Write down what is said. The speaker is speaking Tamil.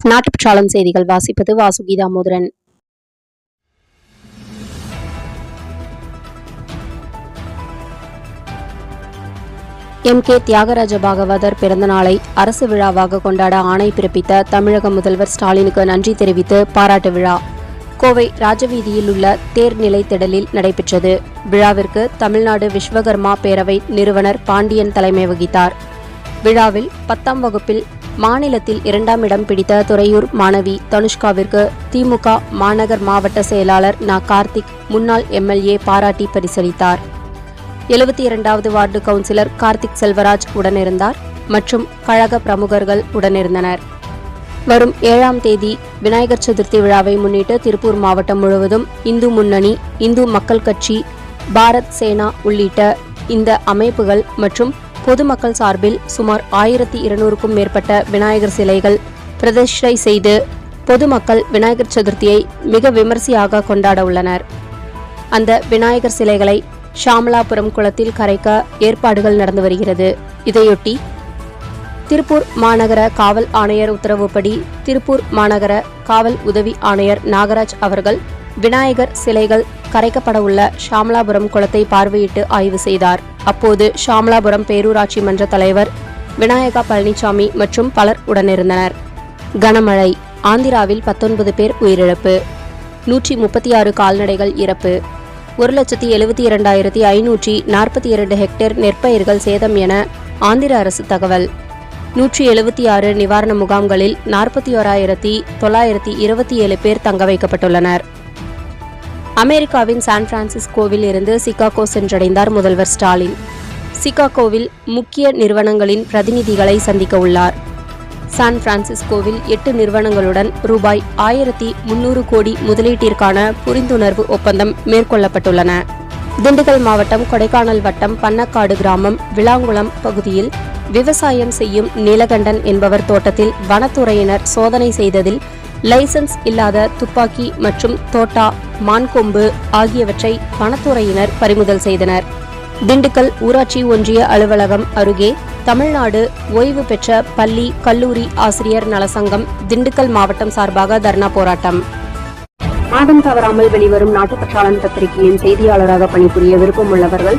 நாட்டுப்பற்றாளன் செய்திகள் வாசிப்பது வாசுகி தாமோதரன் எம். கே. தியாகராஜ பாகவதர் பிறந்த நாளை அரசு விழாவாக கொண்டாட ஆணை பிறப்பித்த தமிழக முதல்வர் ஸ்டாலினுக்கு நன்றி தெரிவித்து பாராட்டு விழா. கோவை ராஜவீதியில் உள்ள தேர் நிலைத்திடலில் நடைபெற்றது. விழாவிற்கு தமிழ்நாடு விஸ்வகர்மா பேரவை நிறுவனர் பாண்டியன் தலைமை வகித்தார். விழாவில் பத்தாம் வகுப்பில் மாநிலத்தில் இரண்டாம் இடம் பிடித்த துறையூர் மாணவி தனுஷ்காவிற்கு திமுக மாநகர் மாவட்ட செயலாளர் நா. கார்த்திக் முன்னாள் எம்எல்ஏ பாராட்டி பரிசளித்தார். எழுபத்தி இரண்டாவது வார்டு கவுன்சிலர் கார்த்திக் செல்வராஜ் உடனிருந்தார் மற்றும் கழக பிரமுகர்கள் உடனிருந்தனர். வரும் ஏழாம் தேதி விநாயகர் சதுர்த்தி விழாவை முன்னிட்டு திருப்பூர் மாவட்டம் முழுவதும் இந்து முன்னணி இந்து மக்கள் கட்சி பாரத் சேனா உள்ளிட்ட இந்த அமைப்புகள் மற்றும் பொதுமக்கள் சார்பில் சுமார் ஆயிரத்தி இருநூறுக்கும் மேற்பட்ட விநாயகர் சிலைகள் பிரதிஷ்டை செய்து பொதுமக்கள் விநாயகர் சதுர்த்தியை மிக விமரிசையாக கொண்டாட உள்ளனர். அந்த விநாயகர் சிலைகளை ஷாமலாபுரம் குளத்தில் கரைக்க ஏற்பாடுகள் நடந்து வருகிறது. இதையொட்டி திருப்பூர் மாநகர காவல் ஆணையர் உத்தரவுப்படி திருப்பூர் மாநகர காவல் உதவி ஆணையர் நாகராஜ் அவர்கள் விநாயகர் சிலைகள் கரைக்கப்பட உள்ள ஷாமலாபுரம் குளத்தை பார்வையிட்டு ஆய்வு செய்தார். அப்போது ஷாமலாபுரம் பேரூராட்சி மன்ற தலைவர் விநாயகா பழனிசாமி மற்றும் பலர் உடனிருந்தனர். கனமழை ஆந்திராவில் பத்தொன்பது பேர் உயிரிழப்பு நூற்றி முப்பத்தி ஆறு கால்நடைகள் இறப்பு ஒரு லட்சத்தி எழுபத்தி இரண்டாயிரத்தி ஐநூற்றி நாற்பத்தி இரண்டு ஹெக்டேர் நெற்பயிர்கள் சேதம் என ஆந்திர அரசு தகவல். நூற்றி எழுபத்தி ஆறு நிவாரண முகாம்களில் நாற்பத்தி ஓராயிரத்தி தொள்ளாயிரத்தி இருபத்தி ஏழு பேர் தங்க வைக்கப்பட்டுள்ளனர். அமெரிக்காவின் சான் பிரான்சிஸ்கோவில் இருந்து சிகாகோ சென்றடைந்தார் முதல்வர் ஸ்டாலின். சிகாகோவில் முக்கிய நிறுவனங்களின் பிரதிநிதிகளை சந்திக்க உள்ளார். சான் பிரான்சிஸ்கோவில் எட்டு நிறுவனங்களுடன் ரூபாய் ஆயிரத்தி முன்னூறு கோடி முதலீட்டிற்கான புரிந்துணர்வு ஒப்பந்தம் மேற்கொள்ளப்பட்டுள்ளன. திண்டுக்கல் மாவட்டம் கொடைக்கானல் வட்டம் பன்னக்காடு கிராமம் விளாங்குளம் பகுதியில் விவசாயம் செய்யும் நீலகண்டன் என்பவர் தோட்டத்தில் வனத்துறையினர் சோதனை செய்ததில் லைசென்ஸ் இல்லாத துப்பாக்கி மற்றும் தோட்டா மான்கொம்பு ஆகியவற்றை வனத்துறையினர் பறிமுதல் செய்தனர். திண்டுக்கல் ஊராட்சி ஒன்றிய அலுவலகம் அருகே தமிழ்நாடு ஓய்வு பெற்ற பள்ளி கல்லூரி ஆசிரியர் நலசங்கம் திண்டுக்கல் மாவட்டம் சார்பாக தர்ணா போராட்டம். மாதம் தவறாமல் வெளிவரும் நாட்டுப்பற்றாளன் பத்திரிகையின் செய்தியாளராக பணிபுரிய விருப்பம் உள்ளவர்கள்